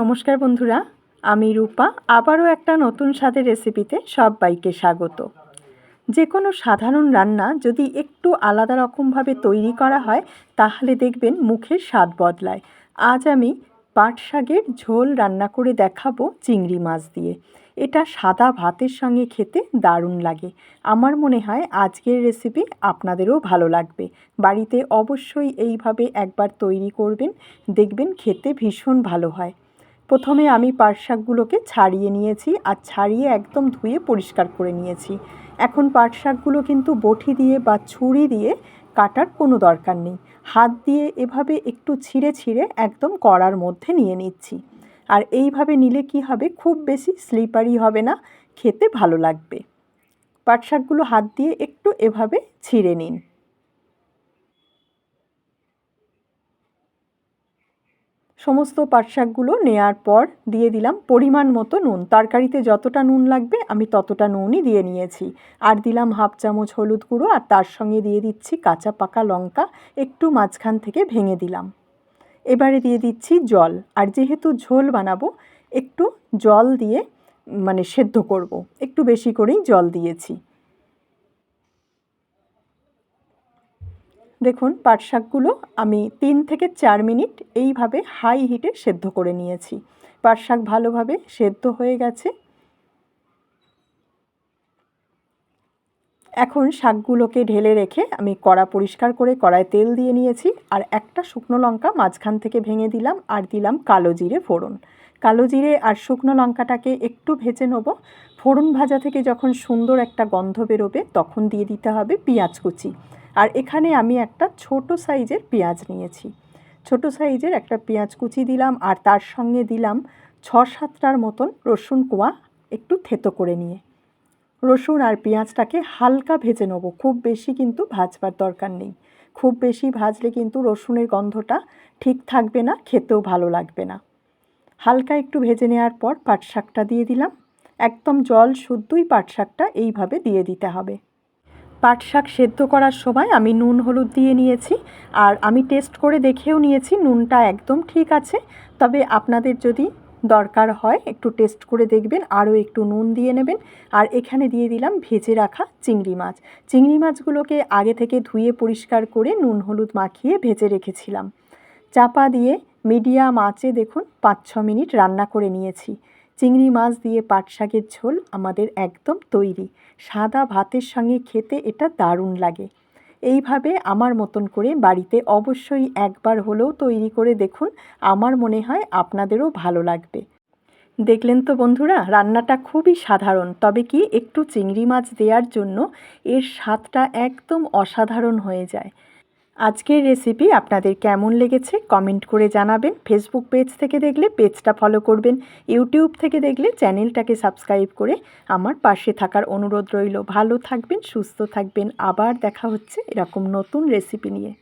নমস্কার বন্ধুরা, আমি রূপা, আবারও একটা নতুন স্বাদের রেসিপিতে সবাইকে স্বাগত। যে কোনো সাধারণ রান্না যদি একটু আলাদা রকমভাবে তৈরি করা হয়, তাহলে দেখবেন মুখের স্বাদ বদলায়। আজ আমি পাট শাকের ঝোল রান্না করে দেখাবো চিংড়ি মাছ দিয়ে। এটা সাদা ভাতের সঙ্গে খেতে দারুণ লাগে। আমার মনে হয় আজকের রেসিপি আপনাদেরও ভালো লাগবে। বাড়িতে অবশ্যই এইভাবে একবার তৈরি করবেন, দেখবেন খেতে ভীষণ ভালো হয়। প্রথমে আমি পাট শাকগুলোকে ছাড়িয়ে নিয়েছি আর ছাড়িয়ে একদম ধুয়ে পরিষ্কার করে নিয়েছি। এখন পাট শাকগুলো কিন্তু বটি দিয়ে বা ছুরি দিয়ে কাটার কোনো দরকার নেই। হাত দিয়ে এভাবে একটু ছিঁড়ে ছিঁড়ে একদম কড়ার মধ্যে নিয়ে নিচ্ছি। আর এইভাবে নিলে কি হবে? খুব বেশি স্লিপারি হবে না, খেতে ভালো লাগবে। পাট শাকগুলো হাত দিয়ে একটু এভাবে ছিঁড়ে নিন। সমস্ত পাট শাকগুলো নেওয়ার পর দিয়ে দিলাম পরিমাণ মতো নুন। তরকারিতে যতটা নুন লাগবে, আমি ততটা নুনই দিয়ে নিয়েছি। আর দিলাম হাফ চামচ হলুদ গুঁড়ো আর তার সঙ্গে দিয়ে দিচ্ছি কাঁচা পাকা লঙ্কা, একটু মাঝখান থেকে ভেঙে দিলাম। এবারে দিয়ে দিচ্ছি জল। আর যেহেতু ঝোল বানাবো, একটু জল দিয়ে মানে সেদ্ধ করব। একটু বেশি করেই জল দিয়েছি। দেখুন, পাট শাকগুলো আমি তিন থেকে চার মিনিট এইভাবে হাই হিটে সেদ্ধ করে নিয়েছি। পাট শাক ভালোভাবে সেদ্ধ হয়ে গেছে। এখন শাকগুলোকে ঢেলে রেখে আমি কড়া পরিষ্কার করে কড়ায় তেল দিয়ে নিয়েছি। আর একটা শুকনো লঙ্কা মাঝখান থেকে ভেঙে দিলাম আর দিলাম কালো জিরে ফোড়ন। কালো জিরে আর শুকনো লঙ্কাটাকে একটু ভেজে নেব। ফোড়ন ভাজা থেকে যখন সুন্দর একটা গন্ধ বেরোবে, তখন দিয়ে দিতে হবে পেঁয়াজ কুচি। আর এখানে আমি একটা ছোট সাইজের পেঁয়াজ নিয়েছি। ছোট সাইজের একটা পেঁয়াজ কুচি দিলাম আর তার সঙ্গে দিলাম ছ সাতটার মতন রসুন কোয়া একটু থেতো করে নিয়ে। রসুন আর পেঁয়াজটাকে হালকা ভেজে নেব, খুব বেশি কিন্তু ভাজবার দরকার নেই। খুব বেশি ভাজলে কিন্তু রসুনের গন্ধটা ঠিক থাকবে না, খেতেও ভালো লাগবে না। হালকা একটু ভেজে নেওয়ার পর পাট শাকটা দিয়ে দিলাম। একদম জল শুদ্ধই পাট শাকটা এইভাবে দিয়ে দিতে হবে। পাট শাক সেদ্ধ করার সময় আমি নুন, হলুদ দিয়ে নিয়েছি আর আমি টেস্ট করে দেখেও নিয়েছি নুনটা একদম ঠিক আছে। তবে আপনাদের যদি দরকার হয় একটু টেস্ট করে দেখবেন, আরও একটু নুন দিয়ে নেবেন। আর এখানে দিয়ে দিলাম ভেজে রাখা চিংড়ি মাছ। চিংড়ি মাছগুলোকে আগে থেকে ধুয়ে পরিষ্কার করে নুন, হলুদ মাখিয়ে ভেজে রেখেছিলাম। চাপা দিয়ে মিডিয়াম আঁচে দেখুন পাঁচ ছ মিনিট রান্না করে নিয়েছি। চিংড়ি মাছ দিয়ে পাট শাকের ঝোল আমাদের একদম তৈরি। সাদা ভাতের সঙ্গে খেতে এটা দারুণ লাগে। এইভাবে আমার মতন করে বাড়িতে অবশ্যই একবার হলেও তৈরি করে দেখুন, আমার মনে হয় আপনাদেরও ভালো লাগবে। দেখলেন তো বন্ধুরা, রান্নাটা খুবই সাধারণ, তবে কি একটু চিংড়ি মাছ দেওয়ার জন্য এর স্বাদটা একদম অসাধারণ হয়ে যায়। আজকের রেসিপি আপনাদের কেমন লেগেছে কমেন্ট করে জানাবেন। ফেসবুক পেজ থেকে দেখলে পেজটা ফলো করবেন। ইউটিউব থেকে দেখলে চ্যানেলটাকে সাবস্ক্রাইব করে আমার পাশে থাকার অনুরোধ রইল। ভালো থাকবেন, সুস্থ থাকবেন। আবার দেখা হচ্ছে এরকম নতুন রেসিপি নিয়ে।